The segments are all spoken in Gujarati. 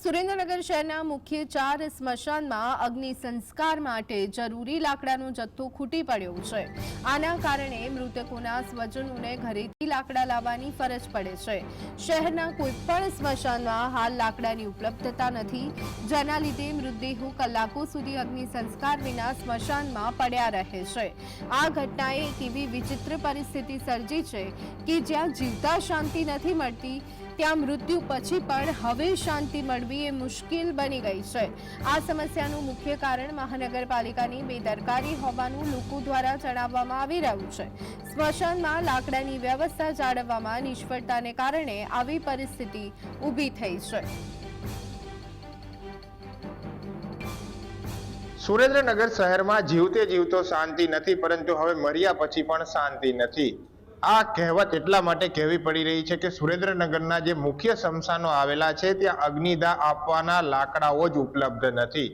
સુરેન્દ્રનગર શહેરના મુખ્ય ચાર સ્મશાનમાં અગ્નિ સંસ્કાર માટે જરૂરી લાકડાનો જથ્થો ખૂટી પડ્યો છે. આના કારણે મૃતકોના સ્વજનોને ઘરેથી લાકડા લાવવાની ફરજ પડે છે. શહેરના કોઈપણ સ્મશાનમાં હાલ લાકડાની ઉપલબ્ધતા નથી. જેના લીધે મૃતદેહો કલાકો સુધી અગ્નિ સંસ્કાર વિના સ્મશાનમાં પડ્યા રહે છે. આ ઘટનાએ એક એવી વિચિત્ર પરિસ્થિતિ સર્જી છે કે જ્યાં જીવતા શાંતિ નથી મળતી ત્યાં મૃત્યુ પછી પણ હવે શાંતિ મળવી એ મુશ્કેલ બની ગઈ છે. આ સમસ્યાનું મુખ્ય કારણ મહાનગરપાલિકાની બેદરકારી હોવાનું લોકો દ્વારા જણાવવામાં આવી રહ્યું છે. સ્મશાનમાં લાકડાની વ્યવસ્થા જાળવવામાં નિષ્ફળતાને કારણે આવી પરિસ્થિતિ ઊભી થઈ છે. સુરેન્દ્રનગર શહેરમાં જીવતે જીવતો શાંતિ નથી, પરંતુ હવે મર્યા પછી પણ શાંતિ નથી. આ કહેવત એટલા માટે કહેવી પડી રહી છે કે સુરેન્દ્રનગરના જે મુખ્ય શમશાનો આવેલા છે, ત્યાં અગ્નિદાહ આપવાના લાકડાઓ જ ઉપલબ્ધ નથી.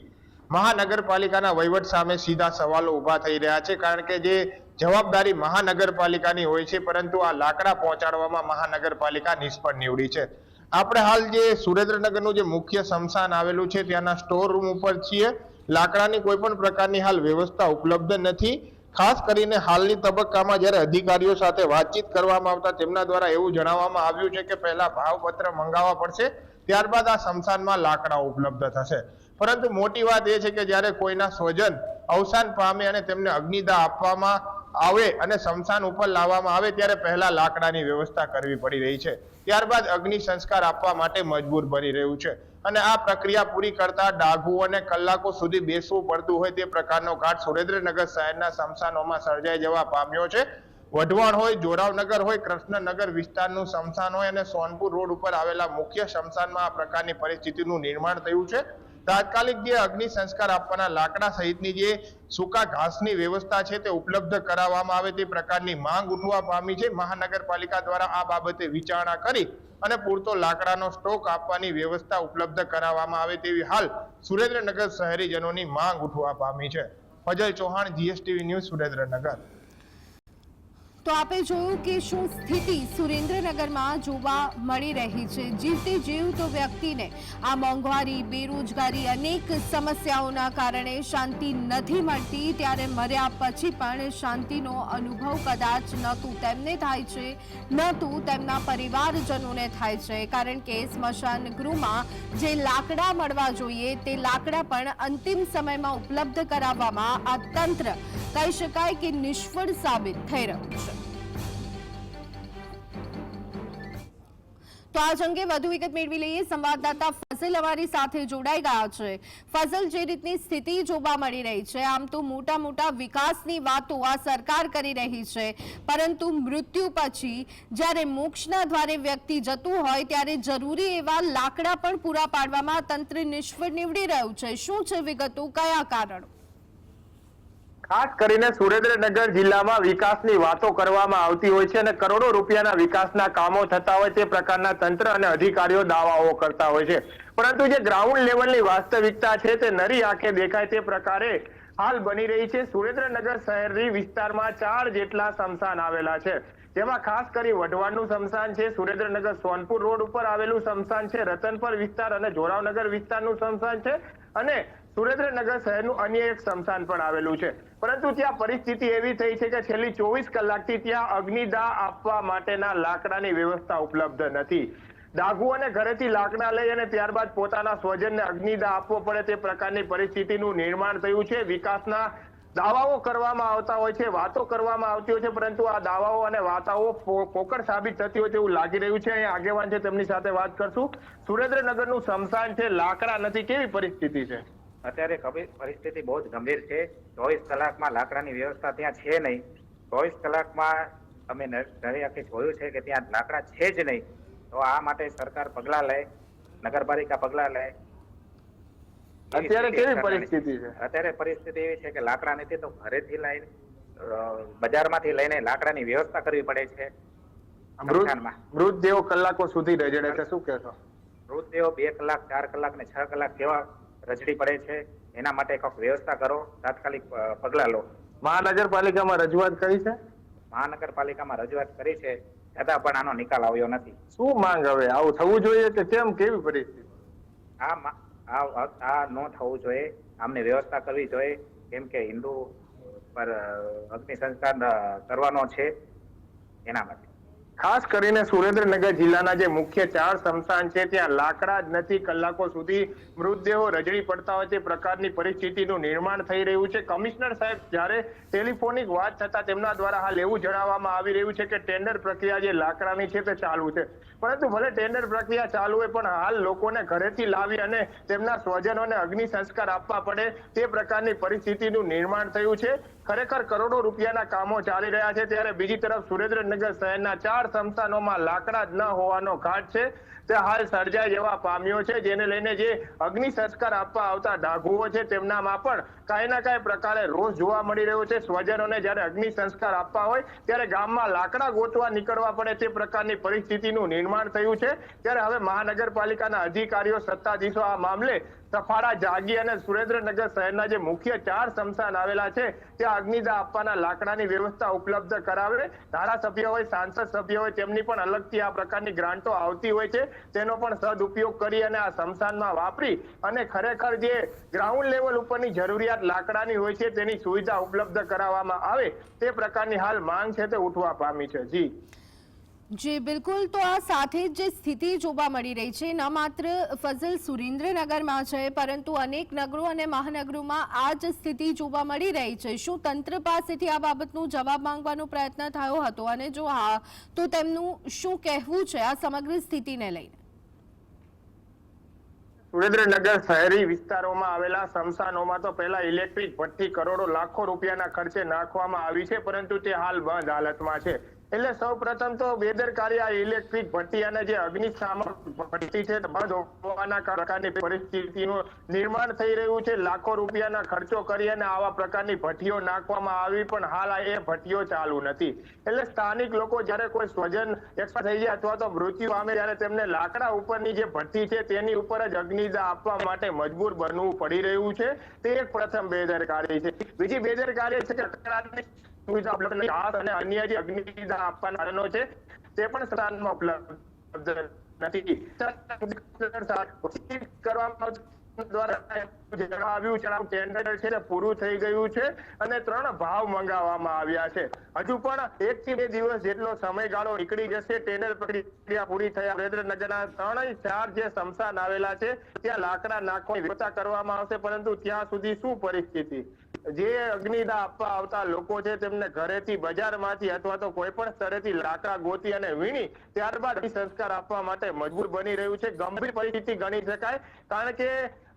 મહાનગરપાલિકાના વહીવટ સામે સીધા સવાલો ઊભા થઈ રહ્યા છે, કારણ કે જે જવાબદારી મહાનગરપાલિકાની હોય છે, પરંતુ આ લાકડા પહોંચાડવામાં મહાનગરપાલિકા નિષ્ફળ નીવડી છે. આપણે હાલ જે સુરેન્દ્રનગરનું જે મુખ્ય શમશાન આવેલું છે, ત્યાંના સ્ટોર રૂમ ઉપર છીએ. લાકડાની કોઈ પણ પ્રકારની હાલ વ્યવસ્થા ઉપલબ્ધ નથી. ખાસ કરીને હાલની તબક્કામાં જ્યારે અધિકારીઓ સાથે વાતચીત કરવામાં આવતા તેમના દ્વારા એવું જણાવવામાં આવ્યું છે કે પહેલા ભાવપત્ર મંગાવવા પડશે, ત્યારબાદ આ શમશાનમાં લાકડા ઉપલબ્ધ થશે. પરંતુ મોટી વાત એ છે કે જ્યારે કોઈના સ્વજન અવસાન પામે અને તેમને અગ્નિદા આપવામાં આવે અને શમશાન ઉપર લાવવામાં આવે ત્યારે પહેલા લાકડાની વ્યવસ્થા કરવી પડી રહી છે. ત્યારબાદ અગ્નિ સંસ્કાર આપવા માટે મજબૂર બની રહ્યું છે અને આ પ્રક્રિયા પૂરી કરતા ડાઘુઓને કલાકો સુધી બેસવું પડતું હોય તે પ્રકારનો ઘાટ સુરેન્દ્રનગર શહેરના શમશાનોમાં સર્જાઈ જવા પામ્યો છે. વઢવાણ હોય, જોરાવનગર હોય, કૃષ્ણનગર વિસ્તારનું શમશાન હોય અને સોનપુર રોડ ઉપર આવેલા મુખ્ય શમશાનમાં આ પ્રકારની પરિસ્થિતિનું નિર્માણ થયું છે. તાત્કાલિક જે અગ્નિ સંસ્કાર આપવાના લાકડા સહિતની જે સૂકા ઘાસની વ્યવસ્થા છે તે ઉપલબ્ધ કરાવવામાં આવે તે પ્રકારની માંગ ઉઠવા પામી છે. મહાનગરપાલિકા દ્વારા આ બાબતે વિચારણા કરી અને પૂરતો લાકડાનો સ્ટોક આપવાની વ્યવસ્થા ઉપલબ્ધ કરાવવામાં આવે તેવી હાલ સુરેન્દ્રનગર શહેરીજનોની માંગ ઉઠવા પામી છે. Fazal Chauhan, GSTV news Surendranagar. તો આપે જોયું કે શું સ્થિતિ સુરેન્દ્રનગરમાં જોવા મળી રહી છે. જીવતે જીવતો વ્યક્તિને આ મોંઘવારી, બેરોજગારી અનેક સમસ્યાઓના કારણે શાંતિ નથી મળતી. ત્યારે મર્યા પછી પણ શાંતિનો અનુભવ કદાચ ન તો તેમને થાય છે, ન તો તેમના પરિવારજનોને થાય છે. કારણ કે સ્મશાન ગૃહમાં જે લાકડા મળવા જોઈએ, તે લાકડા પણ અંતિમ સમયમાં ઉપલબ્ધ કરાવવામાં આ તંત્ર કહી શકાય કે નિષ્ફળ સાબિત થઈ રહ્યું છે. તો આ અંગે વધુ વિગત મેળવી લઈએ. સંવાદદાતા ફઝલ અમારી સાથે જોડાઈ ગયા છે. ફઝલ, જે રીતની સ્થિતિ જોવા મળી રહી છે, આમ તો મોટા મોટા વિકાસની વાતો આ સરકાર કરી રહી છે. પરંતુ મૃત્યુ પછી જ્યારે મોક્ષના દ્વારે વ્યક્તિ જતું હોય, ત્યારે જરૂરી એવા લાકડા પણ પૂરા પાડવામાં તંત્ર નિષ્ફળ નીવડી રહ્યું છે. શું છે વિગતો? કયા કારણો? ખાસ કરીને સુરેન્દ્રનગર જિલ્લામાં વિકાસની વાતો કરવામાં આવતી હોય છે અને કરોડો રૂપિયાના વિકાસના કામો થતા હોય તે પ્રકારના તંત્ર અને અધિકારીઓ દાવાઓ કરતા હોય છે. પરંતુ જે ગ્રાઉન્ડ લેવલની વાસ્તવિકતા છે તે નરી આંખે દેખાય તે પ્રકારે હાલ બની રહી છે. સુરેન્દ્રનગર શહેરની વિસ્તારમાં ચાર જેટલા સ્મશાન આવેલા છે. જેમાં ખાસ કરી વઢવાણનું સ્મશાન છે, સુરેન્દ્રનગર સોનપુર રોડ ઉપર આવેલું સ્મશાન છે, રતનપર વિસ્તાર અને જોરાવનગર વિસ્તારનું સ્મશાન છે અને સુરેન્દ્રનગર શહેરનું અન્ય એક સ્મશાન પણ આવેલું છે. પરંતુ ત્યાં પરિસ્થિતિ એવી થઈ છે કે છેલ્લી ચોવીસ કલાકથી ત્યાં અગ્નિદાહ આપવા માટેના લાકડાની વ્યવસ્થા ઉપલબ્ધ નથી. ડાઘુઓને ઘરેથી લાકડા લઈ અને ત્યારબાદ પોતાના સ્વજનને અગ્નિદાહ આપવો પડે તે પ્રકારની પરિસ્થિતિનું નિર્માણ થયું છે. વિકાસના દાવાઓ કરવામાં આવતા હોય છે, વાતો કરવામાં આવતી હોય છે, પરંતુ આ દાવાઓ અને વાતાઓ પોકળ સાબિત થતી હોય તેવું લાગી રહ્યું છે. અહીંયા આગેવાન છે, તેમની સાથે વાત કરશું. સુરેન્દ્રનગરનું સ્મશાન છે, લાકડા નથી, કેવી પરિસ્થિતિ છે? અત્યારે પરિસ્થિતિ બહુ જ ગંભીર છે. ચોવીસ કલાકમાં લાકડાની વ્યવસ્થા ત્યાં છે નહીં. ચોવીસ કલાકમાં અમે નવી આખી જોયું છે કે ત્યાં લાકડા છે જ નહીં. તો આ માટે સરકાર પગલાં લે નગરપાલિકા પગલાં લે. અત્યારે કેવી પરિસ્થિતિ છે? અત્યારે પરિસ્થિતિ એવી છે કે લાકડા નથી તો ઘરેથી લઈને બજારમાંથી લઈને લાકડાની વ્યવસ્થા કરવી પડે છે. મૃત મૃતદેહો કલાકો સુધી રજડે છે. શું કહેશો? મૃતદેહો બે કલાક ચાર કલાક ને છ કલાક કેવા રજડી પડે છે. એના માટે કંઈક વ્યવસ્થા કરો. તાત્કાલિક પગલા લો. મહાનગરપાલિકામાં રજૂઆત કરી છે? મહાનગરપાલિકામાં રજૂઆત કરી છે. છતાં પણ આનો નિકાલ આવ્યો નથી. શું માંગ હવે? આવું થવું જોઈએ કે કેમ? કેવી પરિસ્થિતિ? આ આ ન થવું જોઈએ. આમને વ્યવસ્થા કરવી જોઈએ. કેમ કે હિન્દુ પર અગ્નિ સંસ્કાર કરવાનો છે. એના માટે. ખાસ કરીને સુરેન્દ્રનગર જિલ્લાના જે મુખ્ય ચાર સ્મશાન છે, ત્યાં લાકડા જ નથી કલાકો સુધી મૃતદેહો રજડી પડતા હોય તે પ્રકારની પરિસ્થિતિનું નિર્માણ થઈ રહ્યું છે. કમિશનર સાહેબ, જ્યારે ટેલિફોનિક વાત થતા તેમના દ્વારા હાલ એવું જણાવવામાં આવી રહ્યું છે કે ટેન્ડર પ્રક્રિયા જે લાકડાની છે, તે ચાલુ છે. પરંતુ ભલે ટેન્ડર પ્રક્રિયા ચાલુ હોય, પણ હાલ લોકોને ઘરેથી લાવી અને તેમના સ્વજનોને અગ્નિ સંસ્કાર આપવા પડે તે પ્રકારની પરિસ્થિતિનું નિર્માણ થયું છે. ખરેખર કરોડો રૂપિયાના કામો ચાલી રહ્યા છે. ત્યારે બીજી તરફ સુરેન્દ્રનગર શહેરના ચાર સ્મશાનોમાં લાકડા જ ન હોવાનો ઘાટ છે. તે હાલ સર્જાય જેવા પામ્યો છે, જેને લઈને જે અગ્નિ સંસ્કાર આપવા આવતા ડાઘુઓ છે, તેમનામાં પણ કાંઈ ના કાંઈ પ્રકારે રોષ જોવા મળી રહ્યો છે. સ્વજનોને જ્યારે અગ્નિ સંસ્કાર આપવા હોય, ત્યારે ગામમાં લાકડા ગોતવા નીકળવા પડે તે પ્રકારની પરિસ્થિતિનું નિર્માણ થયું છે. ત્યારે હવે મહાનગરપાલિકાના અધિકારીઓ, સત્તાધીશો આ મામલે સફાળા જાગી અને સુરેન્દ્રનગર શહેરના જે મુખ્ય ચાર સ્મશાન આવેલા છે, ત્યાં અગ્નિદા આપવાના લાકડાની વ્યવસ્થા ઉપલબ્ધ કરાવે. ધારાસભ્ય હોય સાંસદ સભ્ય હોય તેમની પણ અલગથી આ પ્રકારની ગ્રાન્ટો આવતી હોય છે. તેનો પણ સદઉપયોગ કરી અને આ સ્મશાનમાં વાપરી અને ખરેખર જે ગ્રાઉન્ડ લેવલ ઉપરની જરૂરિયાત લાકડાની હોય છે, તેની સુવિધા ઉપલબ્ધ કરાવવામાં આવે. તે પ્રકારની હાલ માંગ છે તે ઉઠવા પામી છે. જી. જી, બિલકુલ. તો આ સાથે જ સ્થિતિ જોવા મળી રહી છે. ન માત્ર ફઝલ સુરેન્દ્રનગરમાં છે, પરંતુ અનેક નગરો અને મહાનગરોમાં આ જ સ્થિતિ જોવા મળી રહી છે. શું તંત્ર પાસેથી આ બાબતનો જવાબ માંગવાનો પ્રયત્ન થયો હતો? અને જો હા, તો તેમનું શું કહેવું છે આ સમગ્ર સ્થિતિને લઈને? સુરેન્દ્રનગર શહેરી વિસ્તારોમાં આવેલા સ્મશાનોમાં તો પહેલા ઇલેક્ટ્રિક ભઠ્ઠી કરોડો લાખો રૂપિયાના ખર્ચે નાખવામાં આવી છે, પરંતુ તે હાલ બંધ હાલતમાં છે. એટલે સૌ પ્રથમ તો બેદરકારી આ ઇલેક્ટ્રિક ભટ્ટી અને જે અગ્નિશામક ભટ્ટી છે પ્રકારની પરિસ્થિતિનું નિર્માણ થઈ રહ્યું છે. લાખો રૂપિયાના ખર્ચો કરી અને આવા પ્રકારની ભઠ્ઠીઓ નાખવામાં આવી, પણ હાલ એ ભઠ્ઠીઓ ચાલુ નથી. એટલે સ્થાનિક લોકો જ્યારે કોઈ સ્વજન એક્સપાયર થઈ જાય અથવા તો મૃત્યુ પામે ત્યારે તેમને લાકડા ઉપરની જે ભઠ્ઠી છે, તેની ઉપર જ અગ્નિદા આપવા માટે મજબૂર બનવું પડી રહ્યું છે. તે એક પ્રથમ બેદરકારી છે. બીજી બેદરકારી છે કે અને અન્ય જે અગ્નિદા આપવાના સાધનો છે તે પણ સ્થાનમાં ઉપલબ્ધ નથી. કરવામાં જે સ્મશાન આવેલા ત્યાં લાકડા નાખવાની વ્યવસ્થા કરવામાં આવશે, પરંતુ ત્યાં સુધી શું પરિસ્થિતિ? જે અગ્નિદા આપવા આવતા લોકો છે તેમને ઘરેથી બજારમાંથી અથવા તો કોઈ પણ સ્થળેથી લાકડા ગોતી અને વીણી ત્યારબાદ સંસ્કાર આપવા માટે મજબૂર બની રહ્યું છે. ગંભીર પરિસ્થિતિ ગણી શકાય, કારણ કે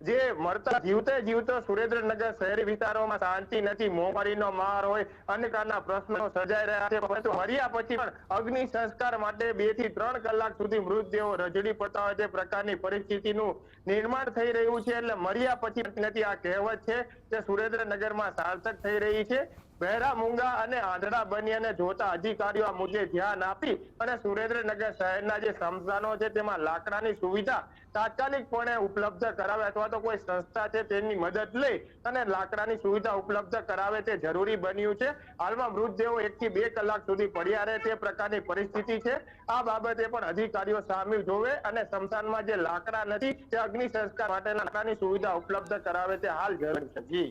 જે મરતા જીવતે જીવતો સુરેન્દ્રનગર શહેરી વિસ્તારોમાં શાંતિ નથી, મોંઘવારીનો માર હોય અનેક પ્રકારના પ્રશ્નો સર્જાઈ રહ્યા છે. પરંતુ મર્યા પછી પણ અગ્નિ સંસ્કાર માટે બેથી ત્રણ કલાક સુધી મૃતદેહો રજડી પડતા હોય તે પ્રકારની પરિસ્થિતિનું નિર્માણ થઈ રહ્યું છે. એટલે મર્યા પછી નથી. આ કહેવત છે તે સુરેન્દ્રનગરમાં સાર્થક થઈ રહી છે. બહેરા મૂંગા અને આંધળા બન્યાને જોતા અધિકારીઓ આ ધ્યાન આપી અને સુરેન્દ્રનગર શહેરના જે સમસાનો છે તેમાં લાકડાની સુવિધા તાત્કાલિકપણે ઉપલબ્ધ કરાવે અથવા તો કોઈ સંસ્થા છે તેની મદદ લઈ અને લાકડાની સુવિધા ઉપલબ્ધ કરાવે તે જરૂરી બન્યું છે. હાલમાં મૃતદેહો એક થી બે કલાક સુધી પડ્યા રહે તે પ્રકારની પરિસ્થિતિ છે. આ બાબતે પણ અધિકારીઓ સામેલ જોવે અને સમસાનમાં જે લાકડા નથી તે અગ્નિ સંસ્કાર માટેના લાકડાની સુવિધા ઉપલબ્ધ કરાવે તે હાલ જરૂર છે. જી.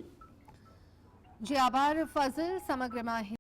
જી આભાર ફઝલ સમગ્ર માહિતી